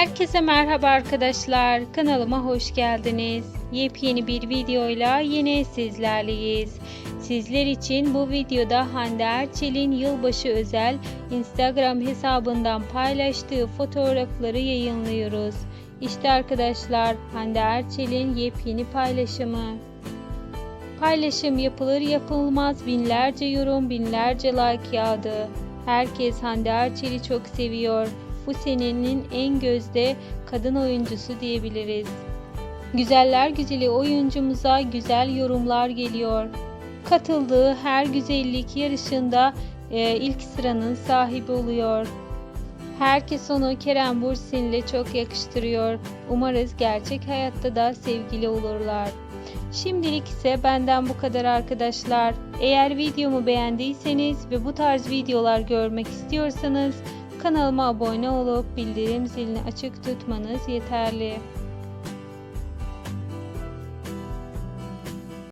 Herkese merhaba arkadaşlar. Kanalıma hoş geldiniz. Yepyeni bir videoyla yine sizlerleyiz. Sizler için bu videoda Hande Erçel'in yılbaşı özel Instagram hesabından paylaştığı fotoğrafları yayınlıyoruz. İşte arkadaşlar Hande Erçel'in yepyeni paylaşımı. Paylaşım yapılır yapılmaz binlerce yorum binlerce like yağdı. Herkes Hande Erçel'i çok seviyor. Bu senenin en gözde kadın oyuncusu diyebiliriz. Güzeller güzeli oyuncumuza güzel yorumlar geliyor. Katıldığı her güzellik yarışında e, ilk sıranın sahibi oluyor. Herkes onu Kerem Bürsin ile çok yakıştırıyor. Umarız gerçek hayatta da sevgili olurlar. Şimdilik ise benden bu kadar arkadaşlar. Eğer videomu beğendiyseniz ve bu tarz videolar görmek istiyorsanız kanalıma abone olup bildirim zilini açık tutmanız yeterli.